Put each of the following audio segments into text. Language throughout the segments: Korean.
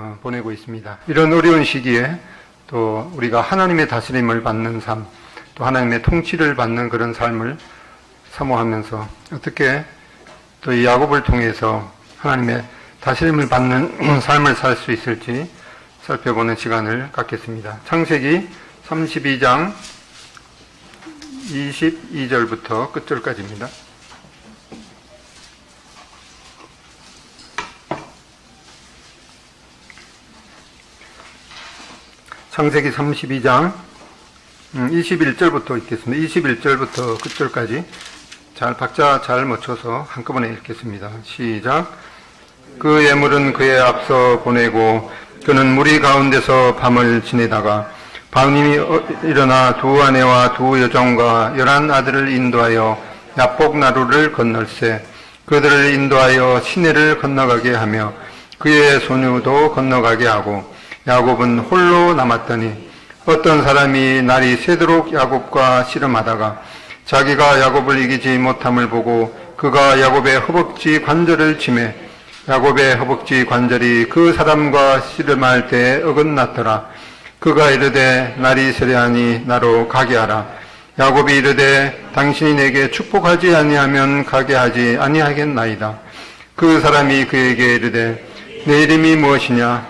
어, 보내고 있습니다. 이런 어려운 시기에 또 우리가 하나님의 다스림을 받는 삶, 또 하나님의 통치를 받는 그런 삶을 사모하면서 어떻게 또 이 야곱을 통해서 하나님의 다스림을 받는 삶을 살 수 있을지 살펴보는 시간을 갖겠습니다. 창세기 32장 22절부터 끝절까지입니다. 창세기 32장 21절부터 읽겠습니다. 21절부터 끝절까지 잘 박자 잘 맞춰서 한꺼번에 읽겠습니다. 시작. 그 예물은 그의 앞서 보내고 그는 무리 가운데서 밤을 지내다가 밤님이 어- 일어나 두 아내와 두 여종과 열한 아들을 인도하여 야복 나루를 건널세 그들을 인도하여 시내를 건너가게 하며 그의 소녀도 건너가게 하고 야곱은 홀로 남았더니 어떤 사람이 날이 새도록 야곱과 씨름하다가 자기가 야곱을 이기지 못함을 보고 그가 야곱의 허벅지 관절을 치매 야곱의 허벅지 관절이 그 사람과 씨름할 때 어긋났더라. 그가 이르되 날이 세려하니 나로 가게 하라. 야곱이 이르되 당신이 내게 축복하지 아니하면 가게 하지 아니하겠나이다. 그 사람이 그에게 이르되 내 이름이 무엇이냐?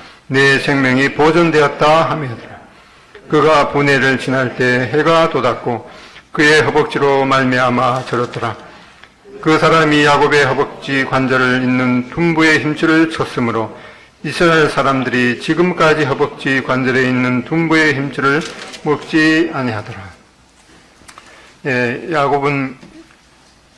내 생명이 보존되었다 하며더라. 그가 분해를 지날 때 해가 돋았고 그의 허벅지로 말미암아 절었더라. 그 사람이 야곱의 허벅지 관절을 잇는 둔부의 힘줄을 쳤으므로 이스라엘 사람들이 지금까지 허벅지 관절에 있는 둔부의 힘줄을 먹지 아니하더라. 예, 야곱은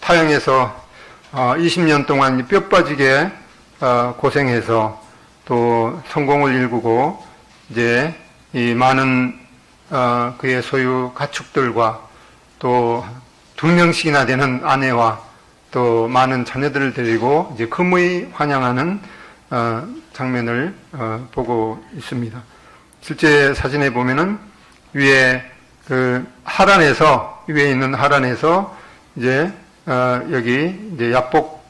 타영에서 20년 동안 뼈 빠지게 어, 고생해서 또 성공을 일구고 이제 이 많은 어, 그의 소유 가축들과 또 두 명씩이나 되는 아내와 또 많은 자녀들을 데리고 이제 금의 환영하는 어, 장면을 어, 보고 있습니다. 실제 사진에 보면은 위에 그 하란에서 위에 있는 하란에서 이제 어, 여기 이제 야복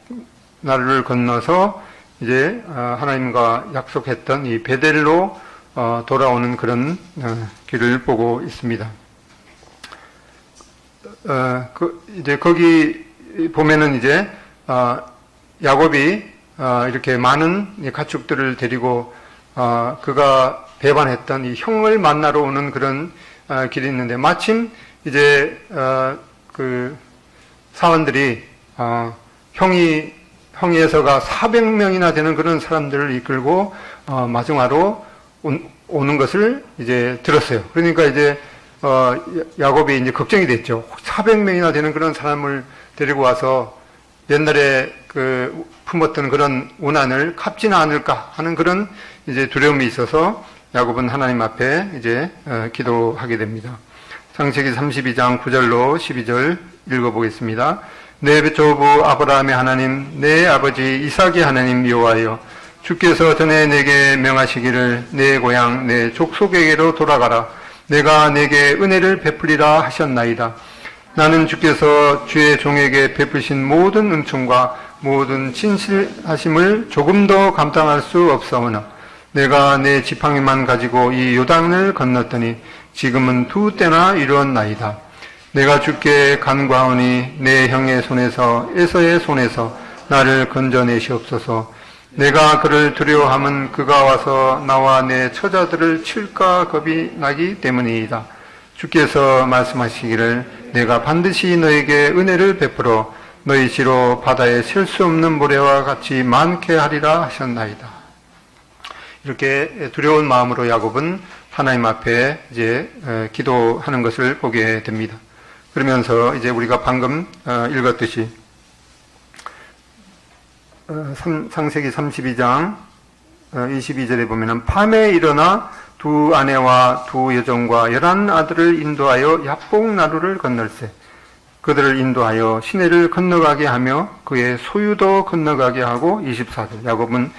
나루를 건너서 이제 어, 하나님과 약속했던 이 베델로 어, 돌아오는 그런 어, 길을 보고 있습니다. 어, 그 이제 거기 보면은 이제 어, 야곱이 어, 이렇게 많은 이 가축들을 데리고 어, 그가 배반했던 이 형을 만나러 오는 그런 어, 길이 있는데 마침 이제 어, 그 사원들이 어, 형이 형에서가 400명이나 되는 그런 사람들을 이끌고 어, 마중하로 온- 오는 것을 이제 들었어요. 그러니까 이제 어, 야- 야곱이 이제 걱정이 됐죠. 400명이나 되는 그런 사람을 데리고 와서 옛날에 그 품었던 그런 원한을 갚지는 않을까 하는 그런 이제 두려움이 있어서 야곱은 하나님 앞에 이제 어, 기도하게 됩니다. 창세기 32장 9절로 12절 읽어보겠습니다. 내 조부 아브라함의 하나님, 내 아버지 이삭의 하나님 여호와여, 주께서 전에 내게 명하시기를 내 고향 내 족속에게로 돌아가라. 내가 내게 은혜를 베풀리라 하셨나이다. 나는 주께서 주의 종에게 베푸신 모든 은총과 모든 진실하심을 조금 더 감당할 수 없사오나 내가 내 지팡이만 가지고 이 요단을 건넜더니 지금은 두 때나 이루었나이다. 내가 주께 간과하니 내 형의 손에서 에서의 손에서 나를 건져내시옵소서. 내가 그를 두려워함은 그가 와서 나와 내 처자들을 칠까 겁이 나기 때문이다. 주께서 말씀하시기를 내가 반드시 너에게 은혜를 베풀어 너희 시로 바다에 셀 수 없는 모래와 같이 많게 하리라 하셨나이다. 이렇게 두려운 마음으로 야곱은 하나님 앞에 이제 어, 기도하는 것을 보게 됩니다. 그러면서 이제 우리가 방금 어, 읽었듯이 어, 삼- 창세기 32장 22절에 보면은 밤에 일어나 두 아내와 두 여종과 열한 아들을 인도하여 야복나루를 건널세. 그들을 인도하여 시내를 건너가게 하며 그의 소유도 건너가게 하고 24절 야곱은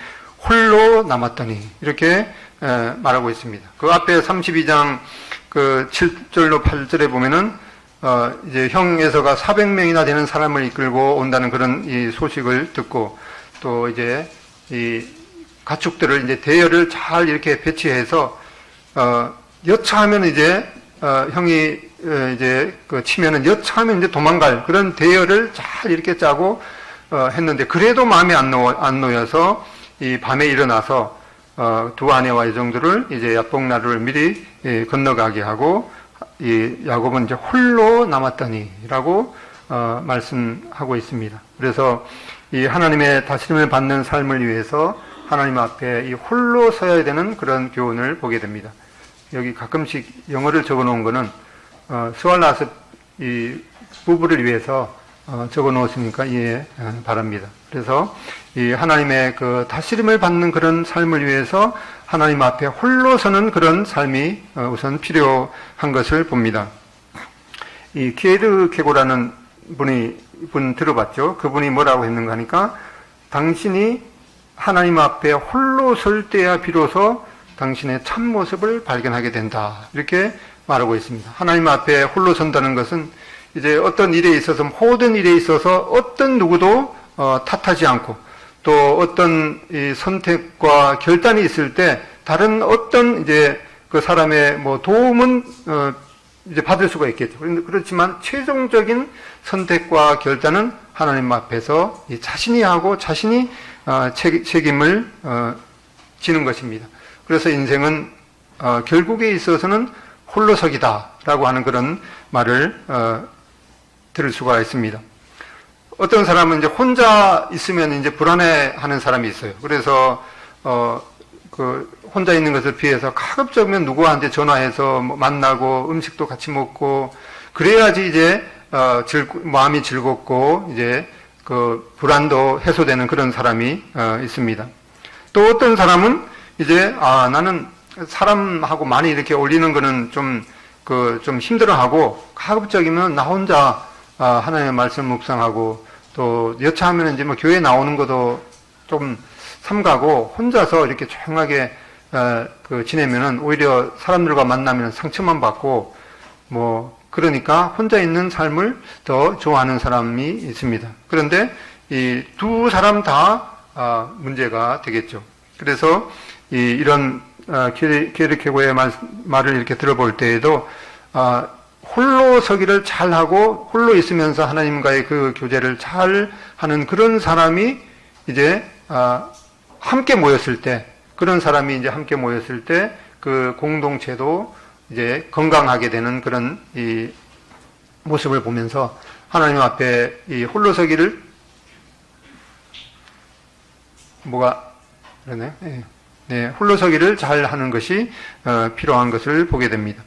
홀로 남았더니 이렇게 에, 말하고 있습니다. 그 앞에 32장 그 7절로 8절에 보면은 어, 이제 형 에서가 400명이나 되는 사람을 이끌고 온다는 그런 이 소식을 듣고 또 이제 이 가축들을 이제 대열을 잘 이렇게 배치해서 어, 여차하면 이제 어, 형이 어, 이제 그 치면은 여차하면 이제 도망갈 그런 대열을 잘 이렇게 짜고 어, 했는데 그래도 마음에 안 놓, 안 놓여서 이 밤에 일어나서 어, 두 아내와 여종들을 이제 야복나루를 미리 예, 건너가게 하고 이 야곱은 이제 홀로 남았더니라고 어, 말씀하고 있습니다. 그래서 이 하나님의 다스림을 받는 삶을 위해서 하나님 앞에 이 홀로 서야 되는 그런 교훈을 보게 됩니다. 여기 가끔씩 영어를 적어 놓은 거는 어, 스왈라스 이 부부를 위해서 어, 적어 놓았으니까 이해 어, 바랍니다. 그래서 이 하나님의 그 다스림을 받는 그런 삶을 위해서 하나님 앞에 홀로 서는 그런 삶이 어, 우선 필요한 것을 봅니다. 이 키에드 케고라는 분이 분 들어봤죠? 그분이 뭐라고 했는가 하니까 당신이 하나님 앞에 홀로 설 때야 비로소 당신의 참 모습을 발견하게 된다. 이렇게 말하고 있습니다. 하나님 앞에 홀로 선다는 것은 이제 어떤 일에 있어서 모든 일에 있어서 어떤 누구도 어, 탓하지 않고 또 어떤 이 선택과 결단이 있을 때 다른 어떤 이제 그 사람의 뭐 도움은 어, 이제 받을 수가 있겠죠. 그렇지만 최종적인 선택과 결단은 하나님 앞에서 이 자신이 하고 자신이 어, 책, 책임을 어, 지는 것입니다. 그래서 인생은 어, 결국에 있어서는 홀로서기다라고 하는 그런 말을 어, 들을 수가 있습니다. 어떤 사람은 이제 혼자 있으면 이제 불안해하는 사람이 있어요. 그래서 어, 그 혼자 있는 것을 피해서 가급적이면 누구한테 전화해서 뭐 만나고 음식도 같이 먹고 그래야지 이제 어, 즐, 마음이 즐겁고 이제 그 불안도 해소되는 그런 사람이 어, 있습니다. 또 어떤 사람은 이제 아 나는 사람하고 많이 이렇게 올리는 거는 좀 그좀 힘들어하고 가급적이면 나 혼자 아, 하나님의 말씀 묵상하고 또 여차하면 이제 뭐 교회 나오는 것도 좀 삼가고 혼자서 이렇게 조용하게 어, 그 지내면은 오히려 사람들과 만나면 상처만 받고 뭐 그러니까 혼자 있는 삶을 더 좋아하는 사람이 있습니다. 그런데 이 두 사람 다 아, 문제가 되겠죠. 그래서 이, 이런 아, 게르케고의 말, 말을 이렇게 들어볼 때에도 아, 홀로 서기를 잘 하고 홀로 있으면서 하나님과의 그 교제를 잘 하는 그런 사람이 이제 아, 함께 모였을 때 그런 사람이 이제 함께 모였을 때 그 공동체도 이제 건강하게 되는 그런 이 모습을 보면서 하나님 앞에 이 홀로 서기를 뭐가 그러네. 네. 네, 홀로 서기를 잘 하는 것이 어, 필요한 것을 보게 됩니다.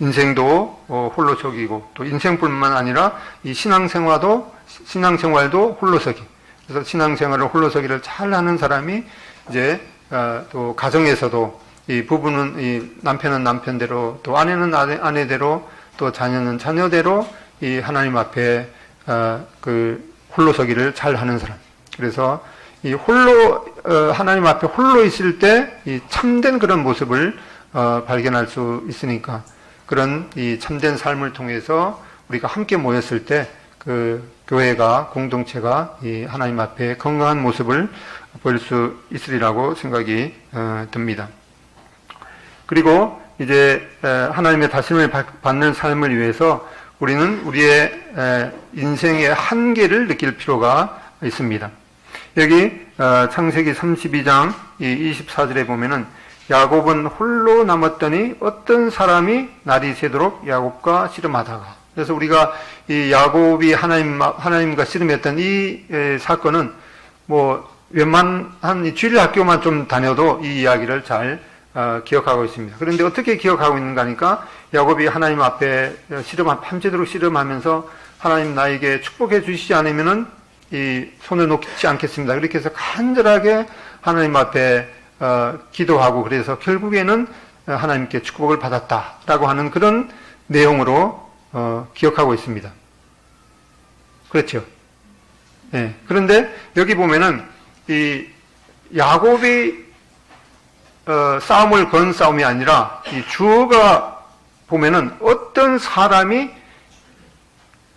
인생도 어, 홀로 서기고 또 인생뿐만 아니라 이 신앙생활도 신앙생활도 홀로 서기. 그래서 신앙생활을 홀로 서기를 잘 하는 사람이 이제 어, 또 가정에서도 이 부부는 이 남편은 남편대로 또 아내는 아내, 아내대로 또 자녀는 자녀대로 이 하나님 앞에 어, 그 홀로 서기를 잘 하는 사람. 그래서 이 홀로 어, 하나님 앞에 홀로 있을 때 이 참된 그런 모습을 어, 발견할 수 있으니까 그런 이 참된 삶을 통해서 우리가 함께 모였을 때 그 교회가 공동체가 이 하나님 앞에 건강한 모습을 볼수 있으리라고 생각이 어, 듭니다. 그리고 이제 하나님의 다짐을 받는 삶을 위해서 우리는 우리의 인생의 한계를 느낄 필요가 있습니다. 여기 창세기 32장 24절에 보면은 야곱은 홀로 남았더니 어떤 사람이 날이 새도록 야곱과 씨름하다가 그래서 우리가 이 야곱이 하나님 하나님과 씨름했던 이 사건은 뭐 웬만한 이 주일 학교만 좀 다녀도 이 이야기를 잘 어, 기억하고 있습니다. 그런데 어떻게 기억하고 있는가 하니까 야곱이 하나님 앞에 씨름한 밤새도록 씨름하면서 하나님 나에게 축복해 주시지 않으면은 이 손을 놓지 않겠습니다. 그렇게 해서 간절하게 하나님 앞에 어, 기도하고 그래서 결국에는 어, 하나님께 축복을 받았다라고 하는 그런 내용으로 어, 기억하고 있습니다. 그렇죠. 예. 그런데 여기 보면은 이 야곱이 어, 싸움을 건 싸움이 아니라 이 주어가 보면은 어떤 사람이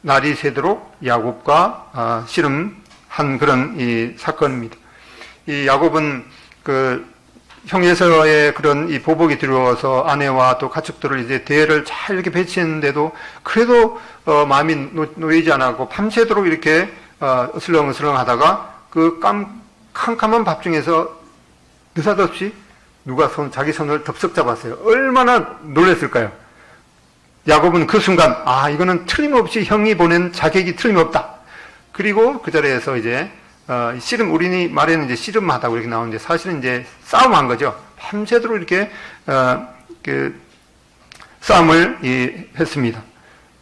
날이 새도록 야곱과 아, 씨름한 그런 이 사건입니다. 이 야곱은 그 형에서의 그런 이 보복이 들어와서 아내와 또 가축들을 이제 대를 잘 이렇게 배치했는데도 그래도 어, 마음이 놓, 놓이지 않았고 밤새도록 이렇게 어, 으슬렁으슬렁 하다가 그 깜, 캄캄한 밤중에서 느닷없이 누가 손, 자기 손을 덥석 잡았어요. 얼마나 놀랐을까요? 야곱은 그 순간, 아, 이거는 틀림없이 형이 보낸 자객이 틀림없다. 그리고 그 자리에서 이제, 어, 씨름, 우리니 말에는 이제 씨름하다고 이렇게 나오는데 사실은 이제 싸움한 거죠. 밤새도록 이렇게, 어, 그, 싸움을 이, 했습니다.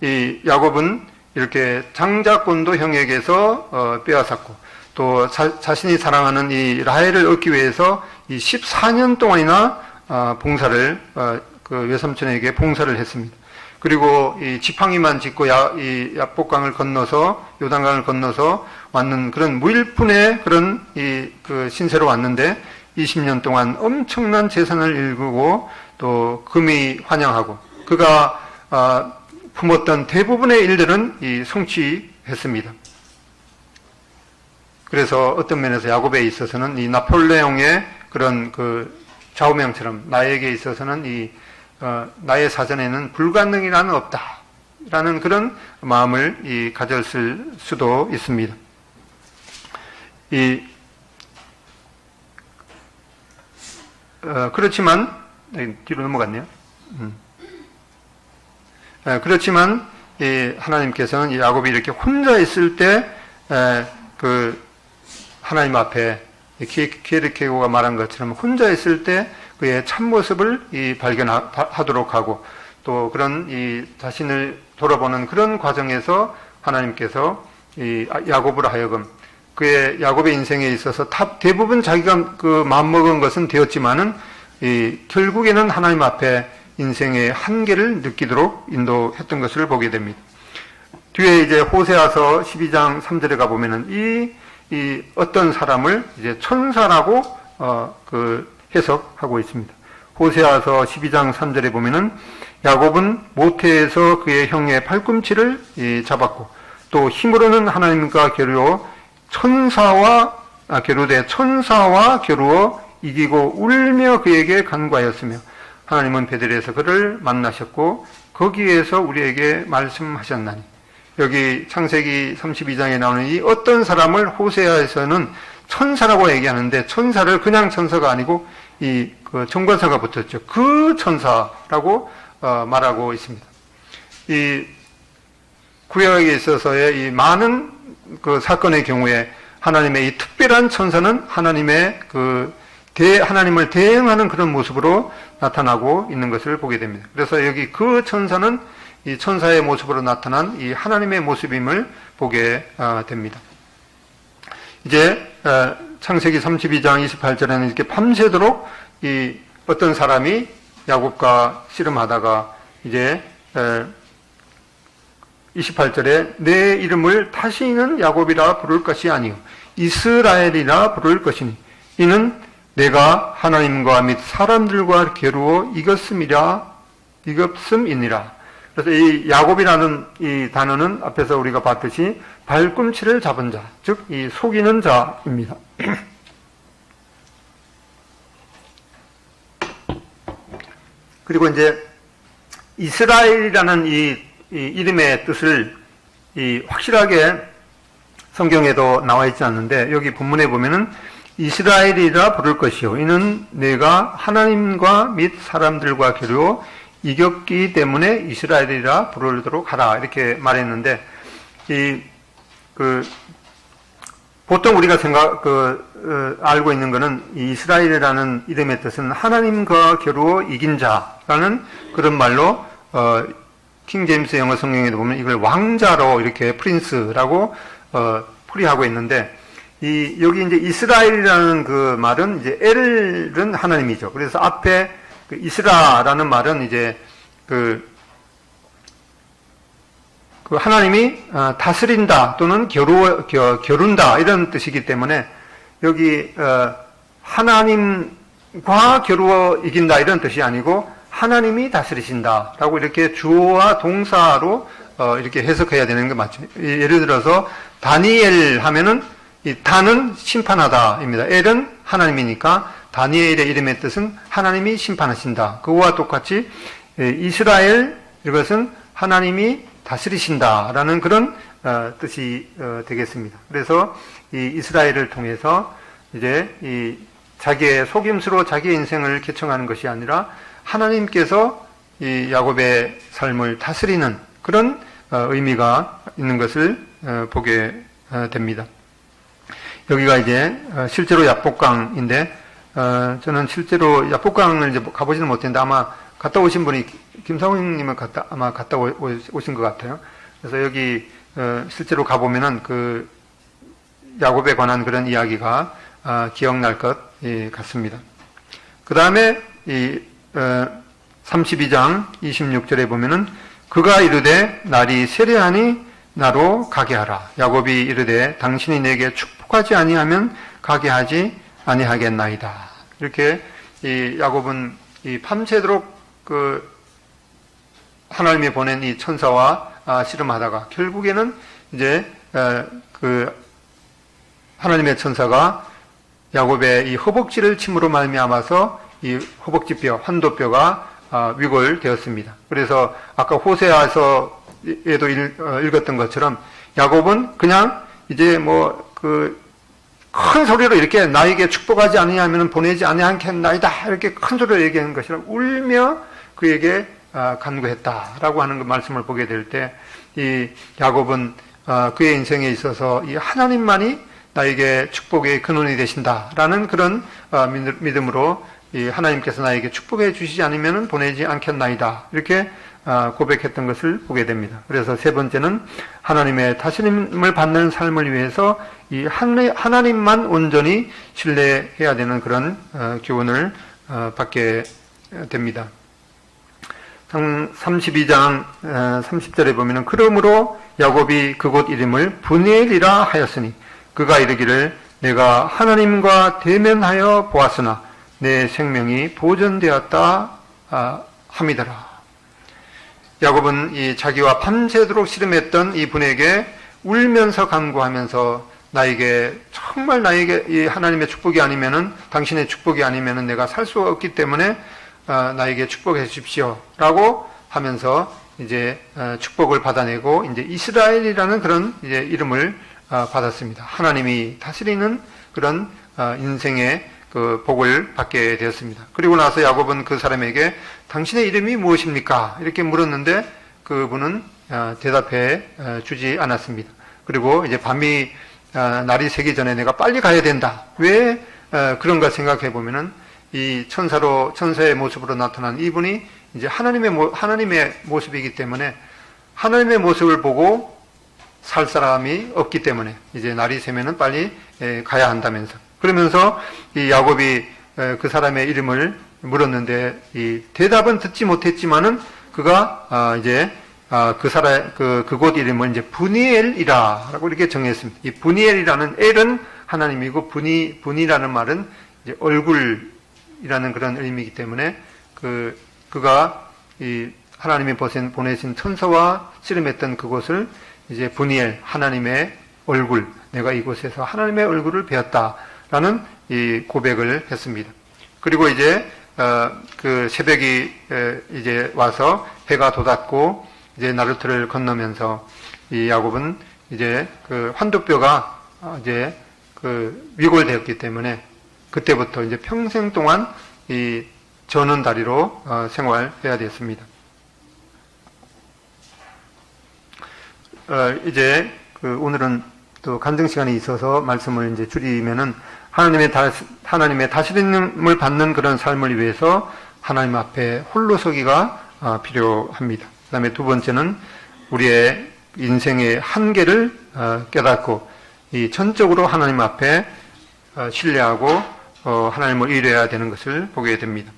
이 야곱은 이렇게 장자권도 형에게서 어, 빼앗았고 또 자, 신이 사랑하는 이 라헬을 얻기 위해서 이 14년 동안이나 어, 봉사를 어, 그 외삼촌에게 봉사를 했습니다. 그리고 이 지팡이만 짚고 야, 이 야복강을 건너서 요단강을 건너서 왔는 그런 무일푼의 그런 이 그 신세로 왔는데 20년 동안 엄청난 재산을 일구고 또 금이 환영하고 그가 어, 품었던 대부분의 일들은 이 성취했습니다. 그래서 어떤 면에서 야곱에 있어서는 이 나폴레옹의 그런 그 좌우명처럼 나에게 있어서는 이 어, 나의 사전에는 불가능이라는 없다라는 그런 마음을 이 가졌을 수도 있습니다. 이 어, 그렇지만 뒤로 넘어갔네요. 음. 에, 그렇지만 이 하나님께서는 이 야곱이 이렇게 혼자 있을 때 그 하나님 앞에 키에르케고가 말한 것처럼 혼자 있을 때 그의 참모습을 이 발견하도록 하고 또 그런 이 자신을 돌아보는 그런 과정에서 하나님께서 이 야곱으로 하여금 그의 야곱의 인생에 있어서 대부분 자기가 그 마음먹은 것은 되었지만은 이 결국에는 하나님 앞에 인생의 한계를 느끼도록 인도했던 것을 보게 됩니다. 뒤에 이제 호세아서 12장 3절에 가 보면은 이, 이 어떤 사람을 이제 천사라고 어, 그 해석하고 있습니다. 호세아서 12장 3절에 보면은 야곱은 모태에서 그의 형의 팔꿈치를 잡았고 또 힘으로는 하나님과 겨루어 천사와 아, 겨루되 천사와 겨루어 이기고 울며 그에게 간과하였으며 하나님은 베들에서 그를 만나셨고 거기에서 우리에게 말씀하셨나니 여기 창세기 32장에 나오는 이 어떤 사람을 호세아에서는 천사라고 얘기하는데 천사를 그냥 천사가 아니고 이 그 정관사가 붙었죠. 그 천사라고 어 말하고 있습니다. 이 구약에 있어서의 이 많은 그 사건의 경우에 하나님의 이 특별한 천사는 하나님의 그 대, 하나님을 대행하는 그런 모습으로 나타나고 있는 것을 보게 됩니다. 그래서 여기 그 천사는 이 천사의 모습으로 나타난 이 하나님의 모습임을 보게 아, 됩니다. 이제 어, 창세기 32장 28절에는 이렇게 밤새도록 이 어떤 사람이 야곱과 씨름하다가 이제 28절에 내 이름을 다시는 야곱이라 부를 것이 아니요 이스라엘이라 부를 것이니 이는 내가 하나님과 및 사람들과 겨루어 이겼음이라 이겼음이니라. 그래서 이 야곱이라는 이 단어는 앞에서 우리가 봤듯이 발꿈치를 잡은 자, 즉 이 속이는 자입니다. 그리고 이제 이스라엘이라는 이, 이 이름의 뜻을 이 확실하게 성경에도 나와 있지 않는데 여기 본문에 보면은 이스라엘이라 부를 것이요. 이는 내가 하나님과 및 사람들과 겨루 이겼기 때문에 이스라엘이라 부르도록 하라. 이렇게 말했는데, 이, 그, 보통 우리가 생각, 그, 어, 알고 있는 것은 이스라엘이라는 이름의 뜻은 하나님과 겨루어 이긴 자라는 그런 말로, 어, 킹 제임스 영어 성경에도 보면 이걸 왕자로 이렇게 프린스라고, 어, 풀이하고 있는데, 이 여기 이제 이스라엘이라는 그 말은 이제 엘은 하나님이죠. 그래서 앞에 그 이스라라는 말은 이제 그, 그 하나님이 어, 다스린다 또는 겨루, 겨, 겨룬다 이런 뜻이기 때문에 여기 어, 하나님과 겨루어 이긴다 이런 뜻이 아니고 하나님이 다스리신다 라고 이렇게 주어와 동사로 어, 이렇게 해석해야 되는 거 맞죠? 예를 들어서 다니엘 하면은 이 다는 심판하다입니다. 엘은 하나님이니까 다니엘의 이름의 뜻은 하나님이 심판하신다. 그와 똑같이 예, 이스라엘 이것은 하나님이 다스리신다라는 그런 어, 뜻이 어, 되겠습니다. 그래서 이 이스라엘을 통해서 이제 이 자기의 속임수로 자기의 인생을 개청하는 것이 아니라 하나님께서 이 야곱의 삶을 다스리는 그런 어, 의미가 있는 것을 어, 보게 어, 됩니다. 여기가 이제 어, 실제로 야복강인데 어, 저는 실제로 야복강을 이제 가보지는 못했는데 아마 갔다 오신 분이 김성훈님은 갔다 아마 갔다 오- 오신 것 같아요. 그래서 여기 어, 실제로 가보면은 그 야곱에 관한 그런 이야기가 아, 기억날 것 예, 같습니다. 그 다음에 이 어, 32장 26절에 보면은 그가 이르되 날이 세려하니 나로 가게 하라. 야곱이 이르되 당신이 내게 축복하지 아니하면 가게 하지 아니하겠나이다. 이렇게 이 야곱은 이 밤새도록 그 하나님이 보낸 이 천사와 아, 씨름하다가 결국에는 이제 에, 그 하나님의 천사가 야곱의 이 허벅지를 침으로 말미암아서 이 허벅지뼈, 환도뼈가 아, 위골되었습니다. 그래서 아까 호세아서 에도 읽, 어, 읽었던 것처럼 야곱은 그냥 이제 뭐그 큰 소리로 이렇게 나에게 축복하지 아니하면 보내지 아니하겠나이다 이렇게 큰 소리로 얘기하는 것이라 울며 그에게 아, 간구했다라고 하는 그 말씀을 보게 될 때 이 야곱은 아, 그의 인생에 있어서 이 하나님만이 나에게 축복의 근원이 되신다라는 그런 아, 믿- 믿음으로 이 하나님께서 나에게 축복해 주시지 않으면 보내지 않겠나이다 이렇게 아, 고백했던 것을 보게 됩니다. 그래서 세 번째는 하나님의 다스림을 받는 삶을 위해서 이 하나- 하나님만 온전히 신뢰해야 되는 그런 어, 교훈을 어, 받게 됩니다. 32장 30절에 보면은 그러므로 야곱이 그곳 이름을 분엘이라 하였으니 그가 이르기를 내가 하나님과 대면하여 보았으나 내 생명이 보존되었다 아, 함이더라. 야곱은 이 자기와 밤새도록 씨름했던 이 분에게 울면서 간구하면서 나에게 정말 나에게 이 하나님의 축복이 아니면은 당신의 축복이 아니면은 내가 살 수 없기 때문에 어, 나에게 축복해 주십시오라고 하면서 이제 어, 축복을 받아내고 이제 이스라엘이라는 그런 이제 이름을 어, 받았습니다. 하나님이 다스리는 그런 어, 인생의 그 복을 받게 되었습니다. 그리고 나서 야곱은 그 사람에게 당신의 이름이 무엇입니까? 이렇게 물었는데 그분은 어, 대답해 어, 주지 않았습니다. 그리고 이제 밤이 어, 날이 새기 전에 내가 빨리 가야 된다. 왜 어, 그런가 생각해 보면은 이 천사로 천사의 모습으로 나타난 이분이 이제 하나님의 모, 하나님의 모습이기 때문에 하나님의 모습을 보고 살 사람이 없기 때문에 이제 날이 새면은 빨리 에, 가야 한다면서 그러면서 이 야곱이 에, 그 사람의 이름을 물었는데 이 대답은 듣지 못했지만은 그가 아, 이제 아, 그 사람 그 그곳 이름을 이제 분이엘이라라고 이렇게 정했습니다. 이 분이엘이라는 엘은 하나님이고 분이 분이라는 말은 이제 얼굴이라는 그런 의미이기 때문에 그 그가 이 하나님이 보신- 보내신 천사와 씨름했던 그곳을 이제 분이엘 하나님의 얼굴 내가 이곳에서 하나님의 얼굴을 배웠다 라는 이 고백을 했습니다. 그리고 이제 어, 그 새벽이 에, 이제 와서 해가 돋았고 이제 나루트를 건너면서 이 야곱은 이제 그 환도뼈가 어, 이제 그 위골되었기 때문에 그때부터 이제 평생 동안 이 저는 다리로 어, 생활해야 됐습니다. 어, 이제 그 오늘은 또 간증 시간이 있어서 말씀을 이제 줄이면은 하나님의 다, 하나님의 다스림을 받는 그런 삶을 위해서 하나님 앞에 홀로 서기가 어, 필요합니다. 그 다음에 두 번째는 우리의 인생의 한계를 어, 깨닫고 이 전적으로 하나님 앞에 어, 신뢰하고 어, 하나님을 의뢰해야 되는 것을 보게 됩니다.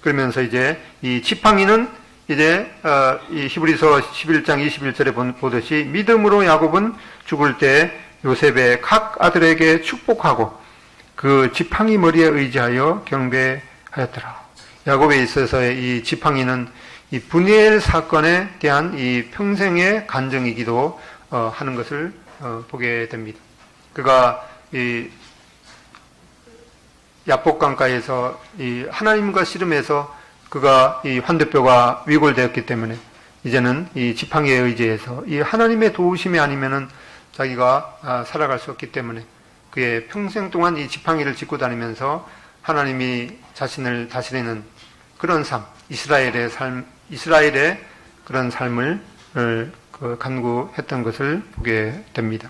그러면서 이제 이 지팡이는 이제 어, 이 히브리서 11장 21절에 본- 보듯이 믿음으로 야곱은 죽을 때 요셉의 각 아들에게 축복하고 그 지팡이 머리에 의지하여 경배하였더라. 야곱에 있어서의 이 지팡이는 이 분이엘 사건에 대한 이 평생의 간증이기도 어, 하는 것을 어, 보게 됩니다. 그가 이 야복강가에서 이 하나님과 씨름해서 그가 이 환대뼈가 위골되었기 때문에 이제는 이 지팡이에 의지해서 이 하나님의 도우심이 아니면은 자기가 아, 살아갈 수 없기 때문에 그의 평생 동안 이 지팡이를 짚고 다니면서 하나님이 자신을 다스리는 그런 삶, 이스라엘의 삶, 이스라엘의 그런 삶을 을, 그 간구했던 것을 보게 됩니다.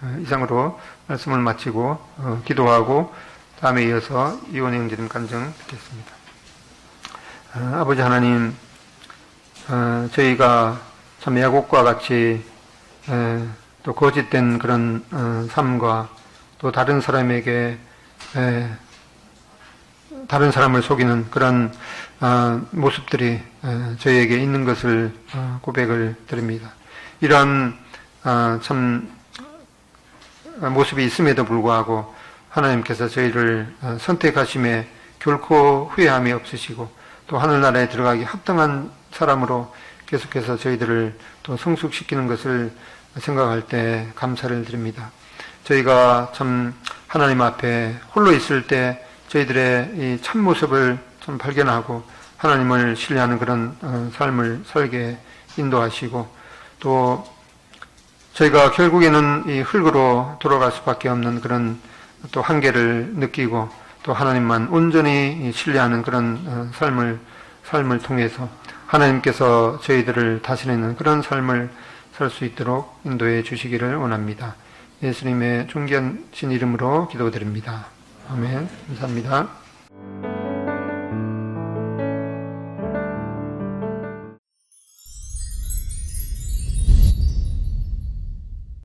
어, 이상으로 말씀을 마치고 어, 기도하고 다음에 이어서 이원희 형제님 간증 듣겠습니다. 어, 아버지 하나님, 어, 저희가 참 야곱과 같이 에, 또 거짓된 그런 어, 삶과 또 다른 사람에게 에, 다른 사람을 속이는 그런 어, 모습들이 에, 저희에게 있는 것을 어, 고백을 드립니다. 어, 참 모습이 있음에도 불구하고 하나님께서 저희를 어, 선택하심에 결코 후회함이 없으시고 또 하늘나라에 들어가기 합당한 사람으로 계속해서 저희들을 또 성숙시키는 것을 생각할 때 감사를 드립니다. 저희가 참 하나님 앞에 홀로 있을 때 저희들의 이 참모습을 좀 발견하고 하나님을 신뢰하는 그런 어, 삶을 살게 인도하시고 또 저희가 결국에는 이 흙으로 돌아갈 수밖에 없는 그런 또 한계를 느끼고 또 하나님만 온전히 신뢰하는 그런 어, 삶을 삶을 통해서 하나님께서 저희들을 다스리는 그런 삶을 살수 있도록 인도해 주시기를 원합니다. 예수님의 존귀하신 이름으로 기도드립니다. 아멘. 감사합니다.